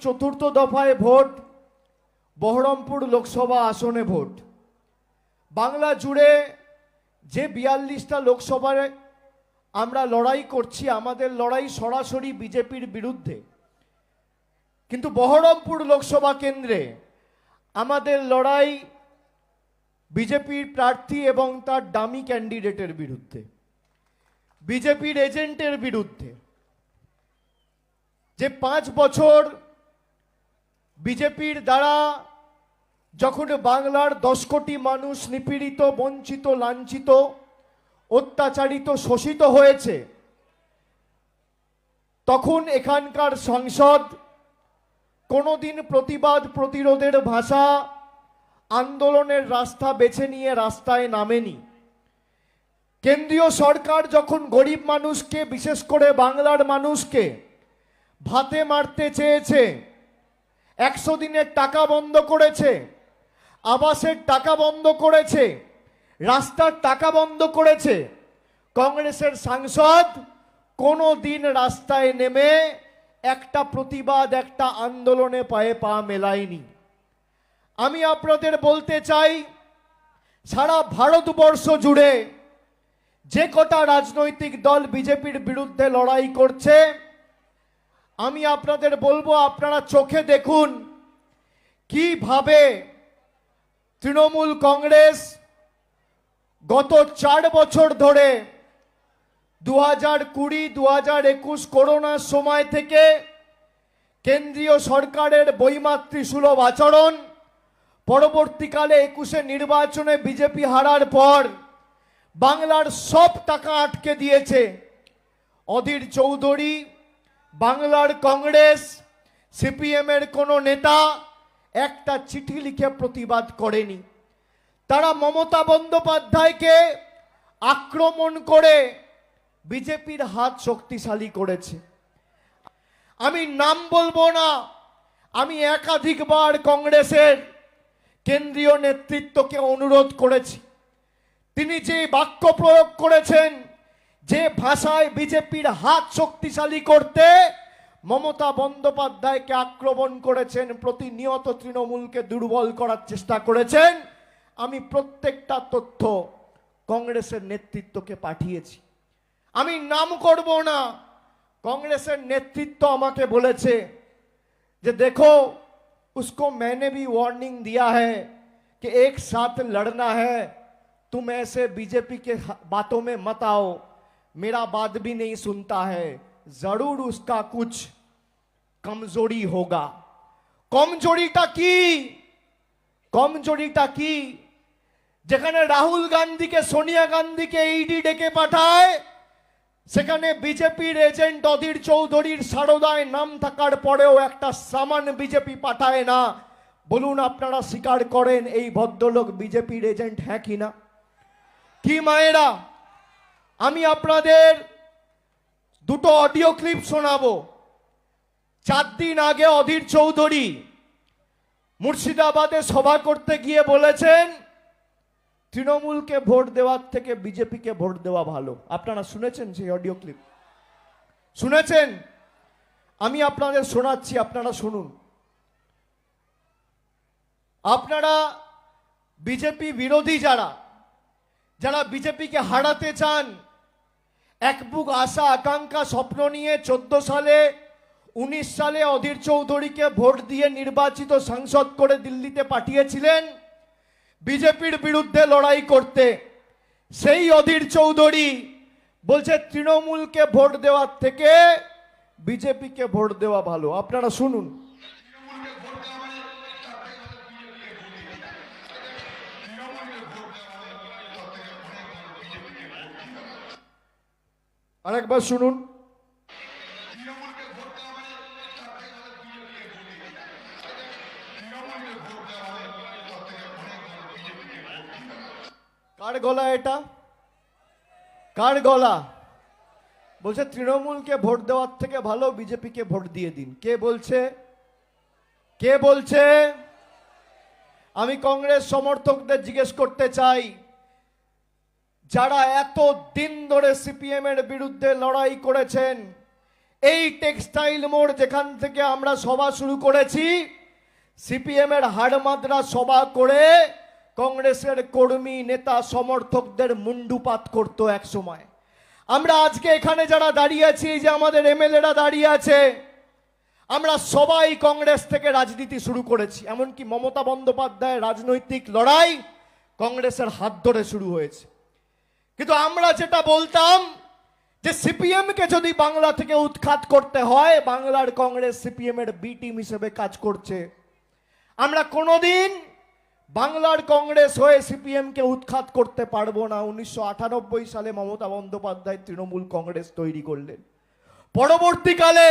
চতুর্থ দফায় ভোট, বহরমপুর লোকসভা আসনে ভোট। বাংলা জুড়ে যে বিয়াল্লিশটা লোকসভায় আমরা লড়াই করছি, আমাদের লড়াই সরাসরি বিজেপির বিরুদ্ধে। কিন্তু বহরমপুর লোকসভা কেন্দ্রে আমাদের লড়াই বিজেপির প্রার্থী এবং তার ডামি ক্যান্ডিডেটের বিরুদ্ধে, বিজেপির এজেন্টের বিরুদ্ধে। যে পাঁচ বছর বিজেপির দ্বারা যখন বাংলার দশ কোটি মানুষ নিপীড়িত, বঞ্চিত, লাঞ্ছিত, অত্যাচারিত, শোষিত হয়েছে, তখন এখানকার সংসদ কোনোদিন প্রতিবাদ প্রতিরোধের ভাষা আন্দোলনের রাস্তা বেছে নিয়ে রাস্তায় নামেনি। কেন্দ্রীয় সরকার যখন গরিব মানুষকে, বিশেষ করে বাংলার মানুষকে, ভাতে মারতে চেয়েছে একশো দিনের টাকা বন্ধ করেছে, আবাসের টাকা বন্ধ করেছে, রাস্তার টাকা বন্ধ করেছে। কংগ্রেসের সাংসদ কোনো দিন রাস্তায় নেমে একটা প্রতিবাদ, একটা আন্দোলনে পায়ে পা মেলায়নি। আমি আপনাদের বলতে চাই, সারা ভারতবর্ষ জুড়ে যে কটা রাজনৈতিক দল বিজেপির বিরুদ্ধে লড়াই করছে আমি আপনাদের বলব, আপনারা চোখে দেখুন কীভাবে তৃণমূল কংগ্রেস গত চার বছর ধরে দু হাজার কুড়ি দু হাজার একুশ করোনার সময় থেকে কেন্দ্রীয় সরকারের বৈমাতৃ সুলভ আচরণ, পরবর্তীকালে একুশে নির্বাচনে বিজেপি হারার পর বাংলার সব টাকা আটকে দিয়েছে। অধীর চৌধুরী বাংলার কংগ্রেস, সিপিএমের কোনো নেতা একটা চিঠি লিখে প্রতিবাদ করেনি। তারা মমতা বন্দ্যোপাধ্যায়কে আক্রমণ করে বিজেপির হাত শক্তিশালী করেছে। আমি নাম বলব না, আমি একাধিকবার কংগ্রেসের কেন্দ্রীয় নেতৃত্বকে অনুরোধ করেছি। তিনি যে বাক্য প্রয়োগ করেছেন যে ভাষায় বিজেপির হাত শক্তিশালী করতে মমতা বন্দ্যোপাধ্যায়কে আক্রমণ করেছেন প্রতিনিয়ত তৃণমূলকে দুর্বল করার চেষ্টা করেছেন আমি প্রত্যেকটা তথ্য কংগ্রেসের নেতৃত্বকে পাঠিয়েছি আমি নাম করব না কংগ্রেসের নেতৃত্ব আমাকে বলেছে যে देखो उसको मैंने भी वार्निंग दिया है कि एक साथ लड़ना है तुम ऐसे बीजेपी के बातों में मत आओ मेरा बात भी नहीं सुनता है जरूर उसका कुछ कमजोरी होगा কমজোরিটা কি কমজোরিটা কি যেখানে রাহুল গান্ধীকে সোনিয়া গান্ধীকে ইডি ডেকে পাঠায় সেখানে বিজেপির এজেন্ট অধীর চৌধুরীর সারদায় নাম থাকার পরেও একটা সামান বিজেপি পাঠায় না বলুন আপনারা স্বীকার করেন এই ভদ্রলোক বিজেপির এজেন্ট হ্যাঁ কি না কি মায়েরা আমি আপনাদের দুটো অডিও ক্লিপ শোনাবো। চার দিন আগে অধীর চৌধুরী মুর্শিদাবাদে সভা করতে গিয়ে বলেছেন, তৃণমূলকে ভোট দেওয়ার থেকে বিজেপিকে ভোট দেওয়া ভালো। আপনারা শুনেছেন সেই অডিও ক্লিপ শুনেছেন? আমি আপনাদের শোনাচ্ছি, আপনারা শুনুন। আপনারা বিজেপি বিরোধী যারা যারা বিজেপিকে হারাতে চান এক বুক আশা, আকাঙ্ক্ষা, স্বপ্ন নিয়ে চোদ্দ সালে, উনিশ সালে অধীর চৌধুরীকে ভোট দিয়ে নির্বাচিত সাংসদ করে দিল্লিতে পাঠিয়েছিলেন বিজেপির বিরুদ্ধে লড়াই করতে। সেই অধীর চৌধুরী বলছে, তৃণমূলকে ভোট দেওয়ার থেকে বিজেপিকে ভোট দেওয়া ভালো। আপনারা শুনুন। আরেকবার শুনুন। কার গলা এটা? কার গলা? বলছে, তৃণমূলকে ভোট দেওয়ার থেকে ভালো বিজেপিকে ভোট দিয়ে দিন। কে বলছে? কে বলছে? আমি কংগ্রেস সমর্থকদের জিজ্ঞেস করতে চাই। যারা এত দিন ধরে সিপিএম এর বিরুদ্ধে লড়াই করেছেন, এই টেক্সটাইল মোড় যেখান থেকে আমরা সভা শুরু করেছি, সিপিএম এর হাড়মাদ্রা সভা করে কংগ্রেসের কর্মী নেতা সমর্থকদের মুন্ডুপাত করতো এক সময়। আমরা আজকে এখানে যারা দাঁড়িয়ে আছি যে আমাদের এমএলএরা দাঁড়িয়ে আছে, আমরা সবাই কংগ্রেস থেকে রাজনীতি শুরু করেছি। এমনকি মমতা বন্দ্যোপাধ্যায়ের রাজনৈতিক লড়াই কংগ্রেসের হাত ধরে শুরু হয়েছে। কিন্তু আমরা যেটা বলতাম যে সিপিএম কে যদি বাংলা থেকে উৎখাত করতে হয়, বাংলার কংগ্রেস সিপিএম এর বি টিম হিসেবে কাজ করছে। আমরা কোনোদিন বাংলার কংগ্রেস হয়ে সিপিএম কে উৎখাত করতে পারব না। উনিশশো আটানব্বই সালে মমতা বন্দ্যোপাধ্যায় তৃণমূল কংগ্রেস তৈরি করলেন। পরবর্তীকালে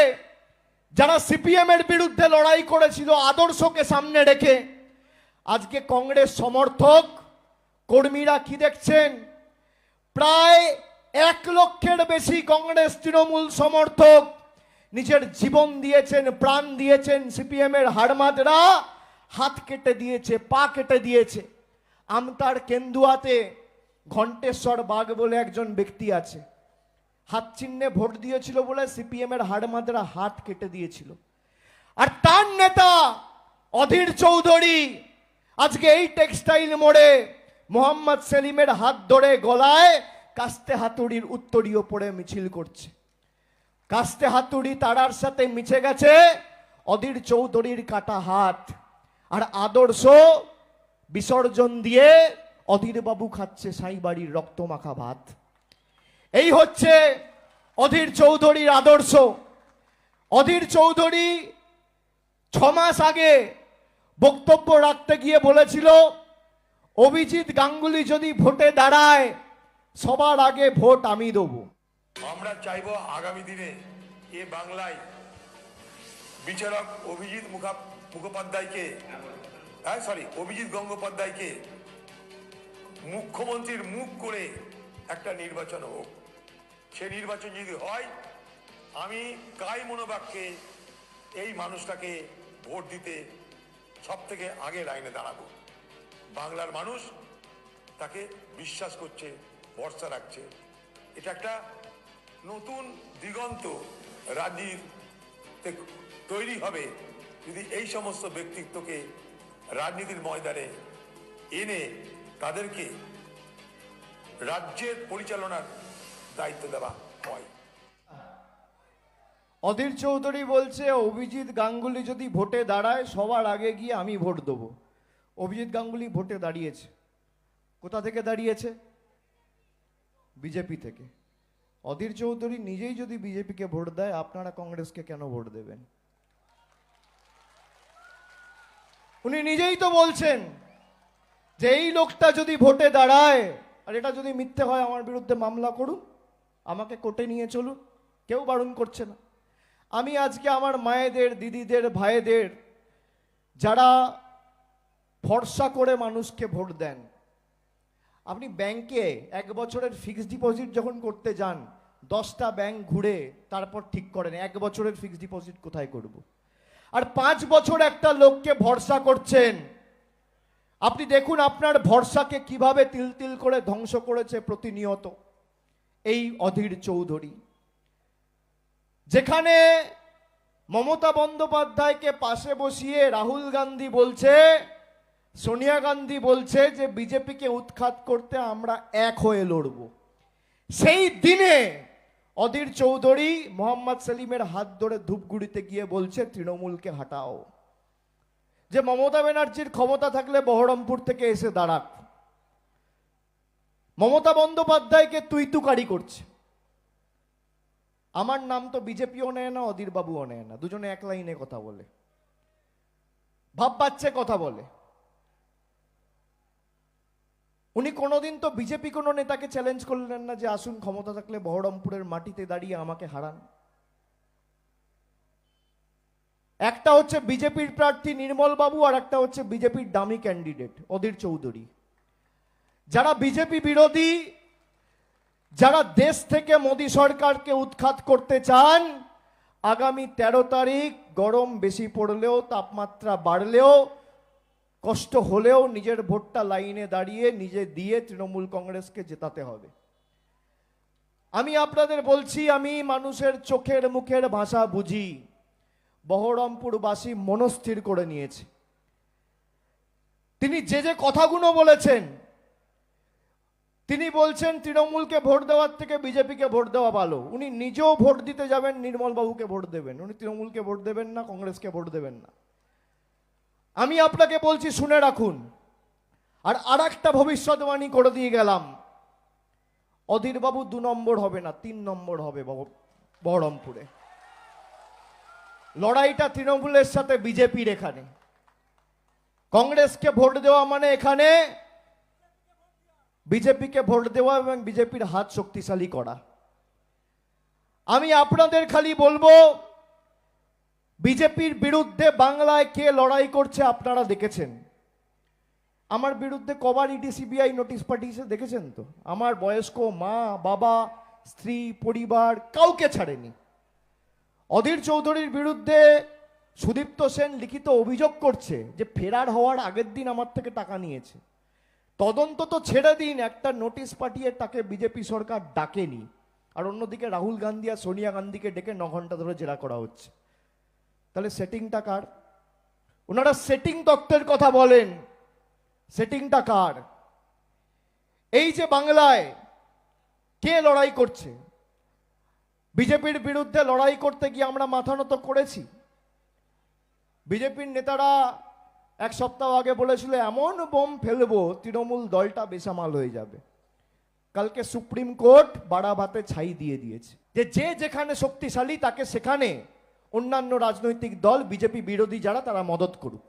যারা সিপিএম এর বিরুদ্ধে লড়াই করেছিল, আদর্শকে সামনে রেখে, আজকে কংগ্রেস সমর্থক, কর্মীরা কি দেখছেন? প্রায় এক লক্ষের বেশি কংগ্রেস তৃণমূল সমর্থক নিজের জীবন দিয়েছেন, প্রাণ দিয়েছেন সিপিএম এর হাড়মাদরা, হাত কেটে দিয়েছে, পা কেটে দিয়েছে। আমতার কেন্দুয়াতে ঘণ্টেশ্বর বাঘ বলে একজন ব্যক্তি আছে। হাত চিহ্নে ভোট দিয়েছিল বলে সিপিএম এর হাড়মাদরা হাত কেটে দিয়েছিল। আর তার নেতা অধীর চৌধুরী, আজকে এই টেক্সটাইল মোড়ে মোহাম্মদ সেলিমের হাত ধরে গলায় কাস্তে হাতুড়ির উত্তরীয় পড়ে মিছিল করছে। কাস্তে হাতুড়ি তারার সাথে মিছে গেছে, অধীর চৌধুরীর কাটা হাত আর আদর্শ বিসর্জন দিয়ে অধীর বাবু খাচ্ছে সাই বাড়ির রক্ত মাখা ভাত। এই হচ্ছে অধীর চৌধুরীর আদর্শ। অধীর চৌধুরী ছমাস আগে বক্তব্য রাখতে গিয়ে বলেছিল অভিজিৎ গাঙ্গুলি যদি ভোটে দাঁড়ায়, সবার আগে ভোট আমি দেবো। আমরা চাইব আগামী দিনে এ বাংলায় বিচারক অভিজিৎ মুখা- মুখোপাধ্যায়কে হ্যাঁ সরি অভিজিৎ গঙ্গোপাধ্যায়কে মুখ্যমন্ত্রীর মুখ করে একটা নির্বাচন হোক। সে নির্বাচন যদি হয়, আমি কাই মনোবাক্যে এই মানুষটাকে ভোট দিতে সব থেকে আগে লাইনে দাঁড়াবো। বাংলার মানুষ তাকে বিশ্বাস করছে, ভরসা রাখছে। এটা একটা নতুন দিগন্ত রাজনীতিতে তৈরি হবে যদি এই সমস্ত ব্যক্তিত্বকে রাজনীতির ময়দানে এনে তাদেরকে রাজ্যের পরিচালনার দায়িত্ব দেওয়া হয়। অধীর চৌধুরী বলছে, অভিজিৎ গাঙ্গুলি যদি ভোটে দাঁড়ায়, সবার আগে গিয়ে আমি ভোট দেবো। অভিজিৎ গাঙ্গুলি ভোটে দাঁড়িয়েছে। কোথা থেকে দাঁড়িয়েছে? বিজেপি থেকে। অধীর চৌধুরী নিজেই যদি বিজেপিকে ভোট দেয়, আপনারা কংগ্রেসকে কেন ভোট দেবেন? উনি নিজেই তো বলছেন যে এই লোকটা যদি ভোটে দাঁড়ায়, আর এটা যদি মিথ্যে হয়, আমার বিরুদ্ধে মামলা করুন, আমাকে কোর্টে নিয়ে চলুন, কেউ বারণ করছে না। আমি আজকে আমার মায়েদের, দিদিদের, ভাইদের, যারা ভরসা করে মানুষকে ভোট দেন। আপনি ব্যাংকে এক বছরের ফিক্সড ডিপোজিট যখন করতে যান, দশটা ব্যাংক ঘুরে তারপর ঠিক করেন, এক বছরের ফিক্সড ডিপোজিট কোথায় করব? আর পাঁচ বছর একটা লোককে ভরসা করছেন, আপনি দেখুন আপনার ভরসাকে কীভাবে তিল তিল করে ধ্বংস করেছে প্রতিনিয়ত। এই অধীর চৌধুরী। যেখানে মমতা বন্দ্যোপাধ্যায়কে পাশে বসিয়ে রাহুল গান্ধী বলছে সোনিয়া গান্ধী বলছে যে বিজেপিকে উৎখাত করতে আমরা এক হয়ে লড়ব। সেই দিনে অধীর চৌধুরী মোহাম্মদ সেলিমের হাত ধরে ধূপগুড়িতে গিয়ে বলছে, তৃণমূলকে হাটাও। যে মমতা ব্যানার্জির ক্ষমতা থাকলে বহরমপুর থেকে এসে দাঁড়াক। মমতা বন্দ্যোপাধ্যায়কে তুই তুকারি করছে। আমার নাম তো বিজেপিও নেয় না অধীর বাবুও নেয় না। দুজনে এক লাইনে কথা বলে। ভাব পাচ্ছে কথা বলে। উনি কোনোদিন তো বিজেপি কোনো নেতাকে চ্যালেঞ্জ করলেন না যে আসুন ক্ষমতা থাকলে বহরমপুরের মাটিতে দাঁড়িয়ে আমাকে হারান। একটা হচ্ছে বিজেপির প্রার্থী নির্মল বাবু আর একটা হচ্ছে বিজেপির দামি ক্যান্ডিডেট অধীর চৌধুরী। যারা বিজেপি বিরোধী, যারা দেশ থেকে মোদী সরকারকে উৎখাত করতে চান, আগামী তেরো তারিখ গরম বেশি পড়লেও, তাপমাত্রা বাড়লেও কষ্ট হলেও নিজের ভোটটা লাইনে দাঁড়িয়ে নিজে দিয়ে তৃণমূল কংগ্রেসকে জেতাতে হবে। আমি আপনাদের বলছি, আমি মানুষের চোখের মুখের ভাষা বুঝি। বহরমপুরবাসী মনস্থির করে নিয়েছে। তিনি যে যে কথাগুলো বলেছেন, তিনি বলছেন তৃণমূলকে ভোট দেওয়ার থেকে বিজেপিকে ভোট দেওয়া ভালো। উনি নিজেও ভোট দিতে যাবেন নির্মল বাবুকে ভোট দেবেন। উনি তৃণমূলকে ভোট দেবেন না, কংগ্রেসকে ভোট দেবেন না। আমি আপনাকে বলছি, শুনে রাখুন। আর আর একটা ভবিষ্যৎবাণী করে দিয়ে গেলাম। অধীরবাবু দু নম্বর হবে না, তিন নম্বর হবে বহ- বহরমপুরে। লড়াইটা তৃণমূলের সাথে বিজেপির এখানে। কংগ্রেসকে ভোট দেওয়া মানে এখানে বিজেপিকে ভোট দেওয়া এবং বিজেপির হাত শক্তিশালী করা। আমি আপনাদের খালি বলব বিজেপির বিরুদ্ধে বাংলায় কে লড়াই করছে আপনারা দেখেছেন? আমার বিরুদ্ধে কবার ইডি সিবিআই নোটিশ পাঠিয়েছে, দেখেছেন তো? আমার বয়স্ক মা, বাবা, স্ত্রী, পরিবার কাউকে ছাড়েনি। অধীর চৌধুরীর বিরুদ্ধে সুদীপ্ত সেন লিখিত অভিযোগ করছে যে ফেরার হওয়ার আগের দিন আমার থেকে টাকা নিয়েছে। তদন্ত তো ছেড়ে দিন, একটা নোটিশ পাঠিয়ে তাকে বিজেপি সরকার ডাকেনি। আর অন্যদিকে রাহুল গান্ধী আর সোনিয়া গান্ধীকে ডেকে ন ঘণ্টা ধরে জেরা করা হচ্ছে। তাহলে সেটিংটা কার? ওনারা সেটিং তত্ত্বের কথা বলেন। সেটিংটা কার? এই যে বাংলায় কে লড়াই করছে? বিজেপির বিরুদ্ধে লড়াই করতে গিয়ে আমরা মাথা নত করেছি। বিজেপির নেতারা এক সপ্তাহ আগে বলেছিল, এমন বোম ফেলব তৃণমূল দলটা বেসামাল হয়ে যাবে। কালকে সুপ্রিম কোর্ট বাড়া ভাতে ছাই দিয়ে দিয়েছে। যে যে যেখানে শক্তিশালী, তাকে সেখানে অন্যান্য রাজনৈতিক দল, বিজেপি বিরোধী যারা, তারা মদত করুক।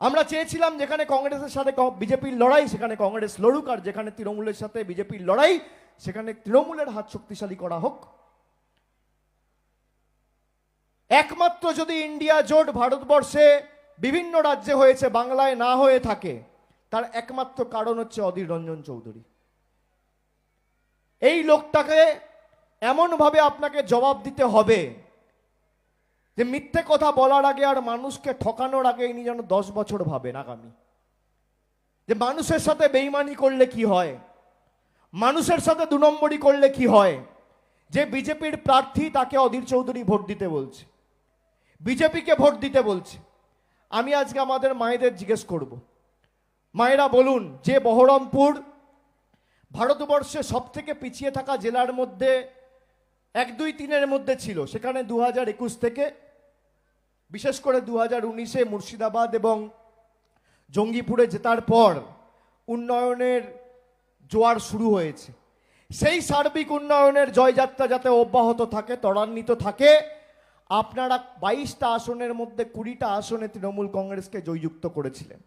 আমরা চেয়েছিলাম যেখানে কংগ্রেসের সাথে বিজেপির লড়াই, সেখানে কংগ্রেস লড়ুক, আর যেখানে তৃণমূলের সাথে বিজেপির লড়াই, সেখানে তৃণমূলের হাত শক্তিশালী করা হোক। একমাত্র যদি ইন্ডিয়া জোট ভারতবর্ষে বিভিন্ন রাজ্যে হয়েছে, বাংলায় না হয়ে থাকে, তার একমাত্র কারণ হচ্ছে অধীর রঞ্জন চৌধুরী। এই লোকটাকে এমনভাবে আপনাকে জবাব দিতে হবে যে মিথ্যে কথা বলার আগে আর মানুষকে ঠকানোর আগে ইনি যেন দশ বছর ভাবেন আগামী। যে মানুষের সাথে বেইমানি করলে কি হয়? মানুষের সাথে দু নম্বরই করলে কি হয়? যে বিজেপির প্রার্থী তাকে অধীর চৌধুরী ভোট দিতে বলছে। বিজেপিকে ভোট দিতে বলছে। আমি আজকে আমাদের মায়েদের জিজ্ঞেস করব। মায়েরা বলুন, যে বহরমপুর ভারতবর্ষে সব থেকে পিছিয়ে থাকা জেলার মধ্যে এক দুই তিনের মধ্যে ছিল, সেখানে দু হাজার একুশ থেকে বিশেষ করে দু হাজার উনিশে মুর্শিদাবাদ এবং জঙ্গিপুরে জেতার পর উন্নয়নের জোয়ার শুরু হয়েছে। সেই সার্বিক উন্নয়নের জয়যাত্রা যাতে অব্যাহত থাকে, ত্বরান্বিত থাকে, আপনারা বাইশটা আসনের মধ্যে কুড়িটা আসনে তৃণমূল কংগ্রেসকে জয়যুক্ত করেছিলেন।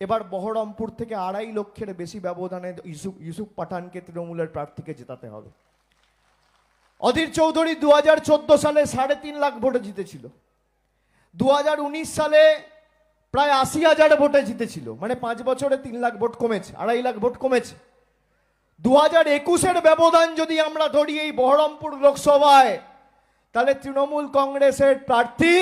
এবার বহরমপুর থেকে আড়াই লক্ষের বেশি ব্যবধানে ইউসুফ ইউসুফ পাঠানকে তৃণমূলের প্রার্থীকে জেতাতে হবে। অধীর চৌধুরী দু হাজার চোদ্দ সালে সাড়ে তিন লাখ ভোটে জিতেছিল। দু হাজার উনিশ সালে প্রায় আশি হাজার ভোটে জিতেছিল। মানে পাঁচ বছরে তিন লাখ ভোট কমেছে, আড়াই লাখ ভোট কমেছে। দু হাজার একুশের ব্যবধান যদি আমরা ধরি এই বহরমপুর লোকসভায়, তাহলে তৃণমূল কংগ্রেসের প্রার্থী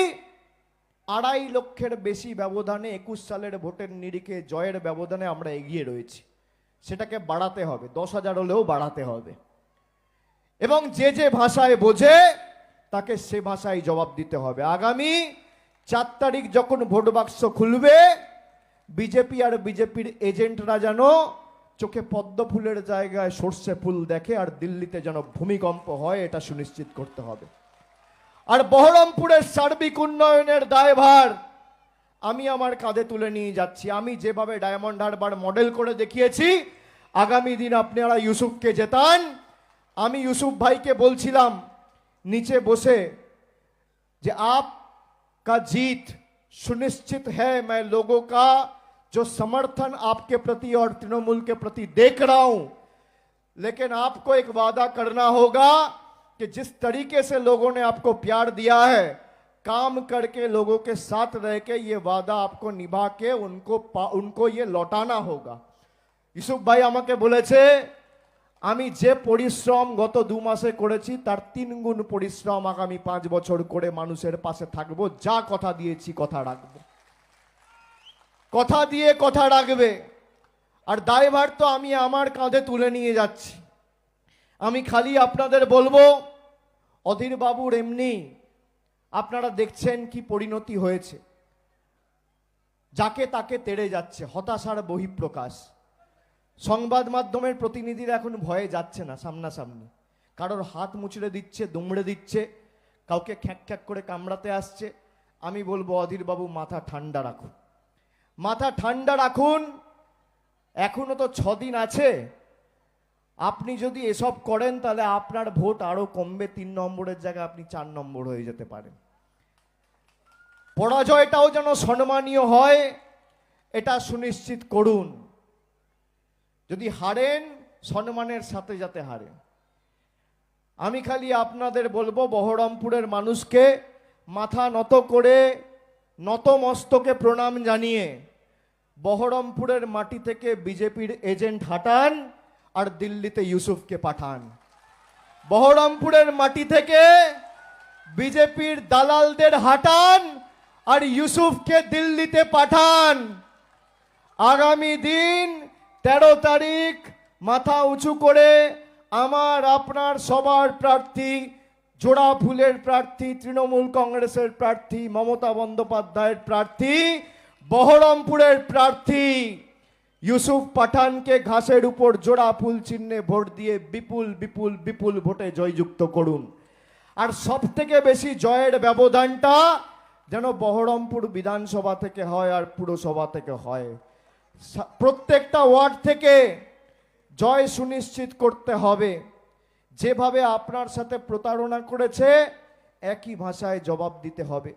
আড়াই লক্ষের বেশি ব্যবধানে একুশ সালের ভোটের নিরিখে জয়ের ব্যবধানে আমরা এগিয়ে রয়েছি। সেটাকে বাড়াতে হবে, দশ হাজার হলেও বাড়াতে হবে। এবং যে যে ভাষায় বোঝে, তাকে সে ভাষায় জবাব দিতে হবে। আগামী চার তারিখ যখন ভোট বাক্স খুলবে বিজেপি আর বিজেপির এজেন্টরা যেন চোখে পদ্ম ফুলের জায়গায় সর্ষে ফুল দেখে আর দিল্লিতে যেন ভূমিকম্প হয়, এটা সুনিশ্চিত করতে হবে। আর বহরমপুরের সার্বিক উন্নয়নের দায়ভার আমি আমার কাঁধে তুলে নিয়ে যাচ্ছি। আমি যেভাবে ডায়মন্ড হারবার মডেল করে দেখিয়েছি, আগামী দিন আপনারা ইউসুফকে জেতান। আমি ইউসুফ ভাইকে বলছিলাম, নিচে বসে যে आप का जीत सुनिश्चित है मैं लोगों का जो समर्थन आपके प्रति और तृणमूल के प्रति देख रहा हूं लेकिन आपको एक वादा करना होगा कि जिस तरीके से लोगों ने आपको प्यार दिया है काम करके लोगों के साथ रह के ये वादा आपको निभा के उनको पा- उनको ये लौटाना होगा ইউসুফ ভাই আমাকে বলেছে আমি যে পরিশ্রম গত দু মাসে করেছি, তার তিন গুণ পরিশ্রম আগামী পাঁচ বছর করে মানুষের পাশে থাকব। যা কথা দিয়েছি, কথা রাখব। কথা দিয়ে কথা রাখবে। আর দায়ভার তো আমি আমার কাঁধে তুলে নিয়ে যাচ্ছি। আমি খালি আপনাদের বলব, অধীর বাবুর এমনি আপনারা দেখছেন কি পরিণতি হয়েছে। যাকে তাকে তেড়ে যাচ্ছে, হতাশার বহিঃপ্রকাশ। সংবাদ মাধ্যমের প্রতিনিধিরা এখন ভয়ে যাচ্ছে না, সামনাসামনি। কারোর হাত মুচড়ে দিচ্ছে, দুমড়ে দিচ্ছে, কাউকে খ্যাক খ্যাক করে কামড়াতে আসছে। আমি বলব অধীর বাবু মাথা ঠান্ডা রাখুন। মাথা ঠান্ডা রাখুন, এখনও তো ছদিন আছে। আপনি যদি এসব করেন, তাহলে আপনার ভোট আরও কমবে, তিন নম্বরের জায়গায় আপনি চার নম্বর হয়ে যেতে পারেন। পরাজয়টাও যেন সম্মানীয় হয়, এটা সুনিশ্চিত করুন। যদি হারেন সম্মানের সাথে যাতে হারেন। আমি খালি আপনাদের বলব, বহরমপুরের মানুষকে মাথা নত করে, নত মস্তকে প্রণাম জানিয়ে বহরমপুরের মাটি থেকে বিজেপির এজেন্ট হাঁটান আর দিল্লিতে ইউসুফকে পাঠান। বহরমপুরের মাটি থেকে বিজেপির দালালদের হাঁটান আর ইউসুফকে দিল্লিতে পাঠান। আগামী দিন তেরো তারিখ মাথা উঁচু করে আমার, আপনার, সবার প্রার্থী, জোড়া ফুলের প্রার্থী, তৃণমূল কংগ্রেসের প্রার্থী, মমতা বন্দ্যোপাধ্যায়ের প্রার্থী, বহরমপুরের প্রার্থী ইউসুফ পাঠানকে ঘাসের উপর জোড়া ফুল চিহ্নে ভোট দিয়ে বিপুল বিপুল বিপুল ভোটে জয়যুক্ত করুন। আর সব থেকে বেশি জয়ের ব্যবধানটা যেন বহরমপুর বিধানসভা থেকে হয় আর পুরসভা থেকে হয়। প্রত্যেকটা ওয়ার্ড থেকে জয় সুনিশ্চিত করতে হবে। যেভাবে আপনার সাথে প্রতারণা করেছে, একই ভাষায় জবাব দিতে হবে।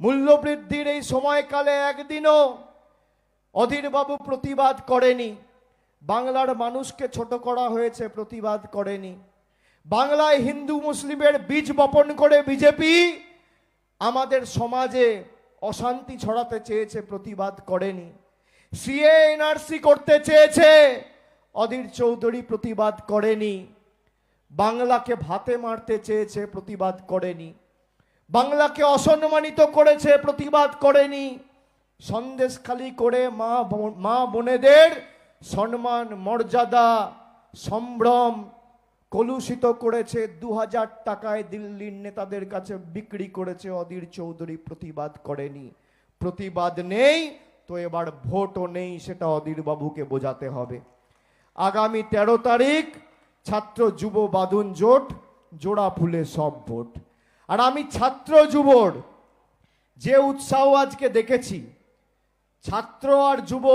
মূল্যবৃদ্ধির এই সময়কালে একদিনও অধীরবাবু প্রতিবাদ করেনি। বাংলার মানুষকে ছোট করা হয়েছে, প্রতিবাদ করেনি। বাংলায় হিন্দু মুসলিমের বীজ বপন করে বিজেপি আমাদের সমাজে অশান্তি ছড়াতে চেয়েছে, প্রতিবাদ করেনি। সিএ এনআরসি করতে চেয়েছে। অধীর চৌধুরী প্রতিবাদ করেনি। বাংলাকে ভাতে মারতে চেয়েছে, প্রতিবাদ করেনি। বাংলাকে অসম্মানিত করেছে, প্রতিবাদ করেনি। সন্দেশখালি করে মা মা বোনেদের সম্মান, মর্যাদা, সম্ভ্রম কলুষিত করেছে। দু হাজার টাকায় দিল্লির নেতাদের কাছে বিক্রি করেছে। অধীর চৌধুরী প্রতিবাদ করেনি। প্রতিবাদ নেই। তো এবার ভোটও নেই, সেটা অধীর বাবুকে বোঝাতে হবে। আগামী তেরো তারিখ ছাত্র যুব বাদন জোট, জোড়া ফুলে সব ভোট। আর আমি ছাত্র যুবর যে উৎসাহ আজকে দেখেছি, ছাত্র আর যুব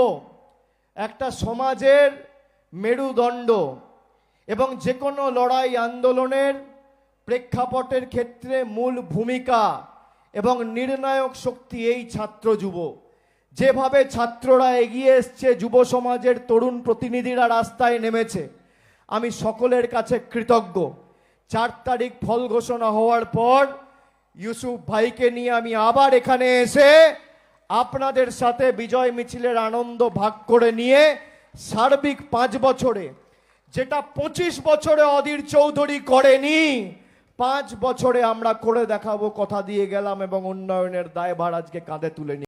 একটা সমাজের মেরুদণ্ড এবং যে কোনো লড়াই আন্দোলনের প্রেক্ষাপটের ক্ষেত্রে মূল ভূমিকা এবং নির্ণায়ক শক্তি এই ছাত্র যুব। যেভাবে ছাত্ররা এগিয়ে এসছে, যুব সমাজের তরুণ প্রতিনিধিরা রাস্তায় নেমেছে। আমি সকলের কাছে কৃতজ্ঞ। চার তারিখ ফল ঘোষণা হওয়ার পর ইউসুফ ভাইকে নিয়ে আমি আবার এখানে এসে আপনাদের সাথে বিজয় মিছিলের আনন্দ ভাগ করে নিয়ে সার্বিক পাঁচ বছরে, যেটা পঁচিশ বছরে অধীর চৌধুরী করেনি, পাঁচ বছরে আমরা করে দেখাবো, কথা দিয়ে গেলাম এবং উন্নয়নের দায়ভার আজকে কাঁধে তুলে